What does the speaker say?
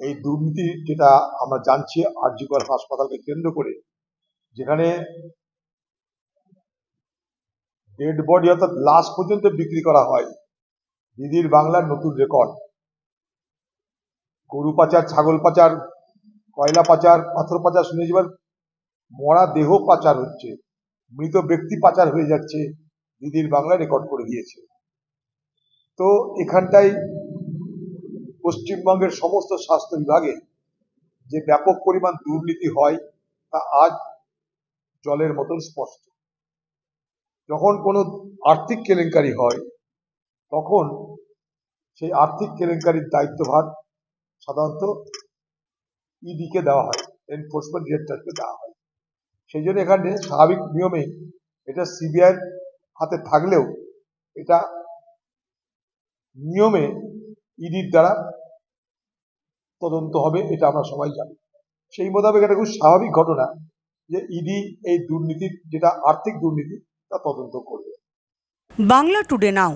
এই দুর্নীতি যেটা আমরা জানছি আরজিকর হাসপাতালকে কেন্দ্র করে, যেখানে ডেড বডি অর্থাৎ লাশ পর্যন্ত বিক্রি করা হয়, দিদির বাংলার নতুন রেকর্ড গরু পাচার, ছাগল পাচার, কয়লা পাচার, পাথর পাচার, শুনেছি এবার মরা দেহ পাচার হচ্ছে, মৃত ব্যক্তি পাচার হয়ে যাচ্ছে, দিদির বাংলা রেকর্ড করে দিয়েছে। তো এখানটাই পশ্চিমবঙ্গের সমস্ত স্বাস্থ্য বিভাগে যে ব্যাপক পরিমাণ দুর্নীতি হয়, তা আজ জলের মতন স্পষ্ট। যখন কোনো আর্থিক কেলেঙ্কারি হয়, তখন সেই আর্থিক কেলেঙ্কারির দায়িত্বভার সাধারণত ইডিকে দেওয়া হয় এনফোর্সমেন্ট ডিরেক্টরকে দেওয়া হয়। সেই জন্য এখানে স্বাভাবিক নিয়মে এটা সিবিআই হাতে থাকলেও এটা নিয়মে ইডির দ্বারা তদন্ত হবে, এটা আমরা সবাই জানি। সেই মোতাবেক এটা খুব স্বাভাবিক ঘটনা যে ইডি এই দুর্নীতির, যেটা আর্থিক দুর্নীতি, তা তদন্ত করবে। Bangla today now.